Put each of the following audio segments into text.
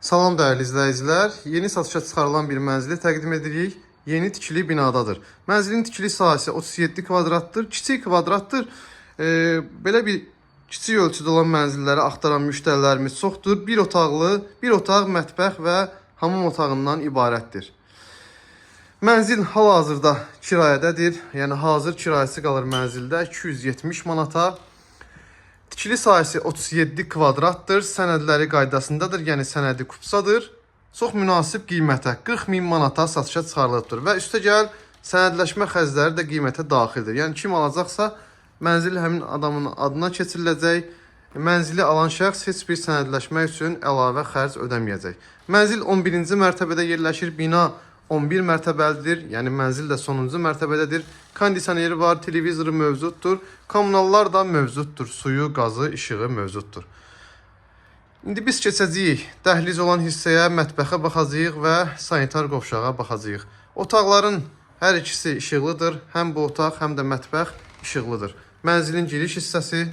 Salam dəyərli izləyicilər. Yeni satışa çıxarılan bir mənzili təqdim edirik. Yeni tikili binadadır. Mənzilin tikili sahəsi 37 kvadratdır. Kiçik kvadratdır. E, belə bir kiçik ölçüdə olan mənzilləri axtaran müştərilərimiz çoxdur. Bir otaqlı, bir otaq, mətbəx və hamam otağından ibarətdir. Mənzil hal-hazırda kirayədədir. Yəni hazır kirayəsi qalır mənzildə 270 manata. Tikili sahəsi 37 kvadratdır. Sənədləri qaydasındadır, yəni sənədi kupsadır. Çox münasib qiymətə 40 min manata satışa çıxarılıbdır və üstəgəl sənədləşmə xərcləri də qiymətə daxildir. Yəni kim alacaqsa mənzil həmin adamın adına keçiriləcək. Mənzili alan şəxs heç bir sənədləşmə üçün əlavə xərc ödəməyəcək. Mənzil 11-ci mərtəbədə yerləşir. Bina 11 mərtəbəlidir. Yəni mənzil də sonuncu mərtəbədədir. Kondisioneri var, televizoru mövcuddur. Kommunallar da mövcuddur. Suyu, qazı, işığı mövcuddur. İndi biz keçəcəyik dəhliz olan hissəyə, mətbəxə baxacağıq və sanitar qovşağa baxacağıq. Otaqların hər ikisi işıqlıdır. Həm bu otaq, həm də mətbəx işıqlıdır. Mənzilin giriş hissəsi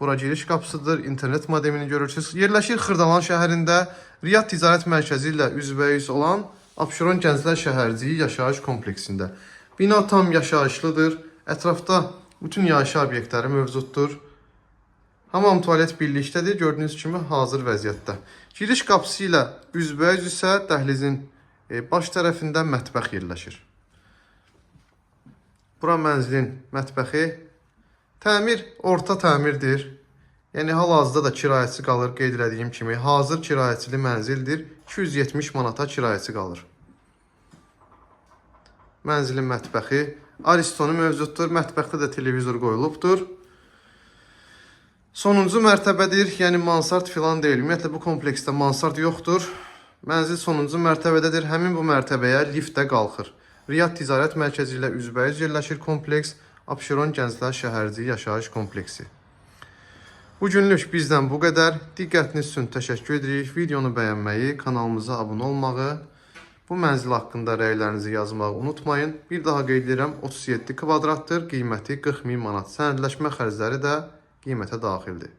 Bura giriş qapısıdır. İnternet modemini görürsüz. Yerləşir Xırdalan şəhərində Riyad Ticarət Mərkəzi ilə üzbəüz olan Abşeron Gənclər Şəhərciyi yaşayış kompleksində. Bina tam yaşayışlıdır. Ətrafda bütün yaşayış obyektləri mövcuddur. Hamam tualet birlikdədir. Gördüyünüz kimi hazır vəziyyətdə. Giriş qapısı ilə üzbəüz isə dəhlizin e, baş tərəfində mətbəx yerləşir. Bura mənzilin mətbəxi. Təmir orta təmirdir. Yəni hal-hazırda da kirayəsi qalır qeyd etdiyim kimi. Hazır kirayəçili mənzildir. 270 manata kirayəsi qalır. Mənzilin mətbəxi Aristonu mövcuddur. Mətbəxdə də televizor qoyulubdur. Sonuncu mərtəbədir. Yəni mansard filan deyil. Ümumiyyətlə bu kompleksdə mansard yoxdur. Mənzil sonuncu mərtəbədədir. Həmin bu mərtəbəyə liftdə qalxır. Riyad Ticarət Mərkəzi ilə üzbəüz yerləşir kompleks Abşeron Gənclər Şəhərciyi yaşayış kompleksi. Bu günlük bizdən bu qədər. Diqqətiniz üçün təşəkkür edirik. Videonu bəyənməyi, kanalımıza abunə olmağı, bu mənzil haqqında rəylərinizi yazmağı unutmayın. Bir daha qeyd edirəm, 37 kvadratdır, qiyməti 40 min manat. Sənədləşmə xərcləri də qiymətə daxildir.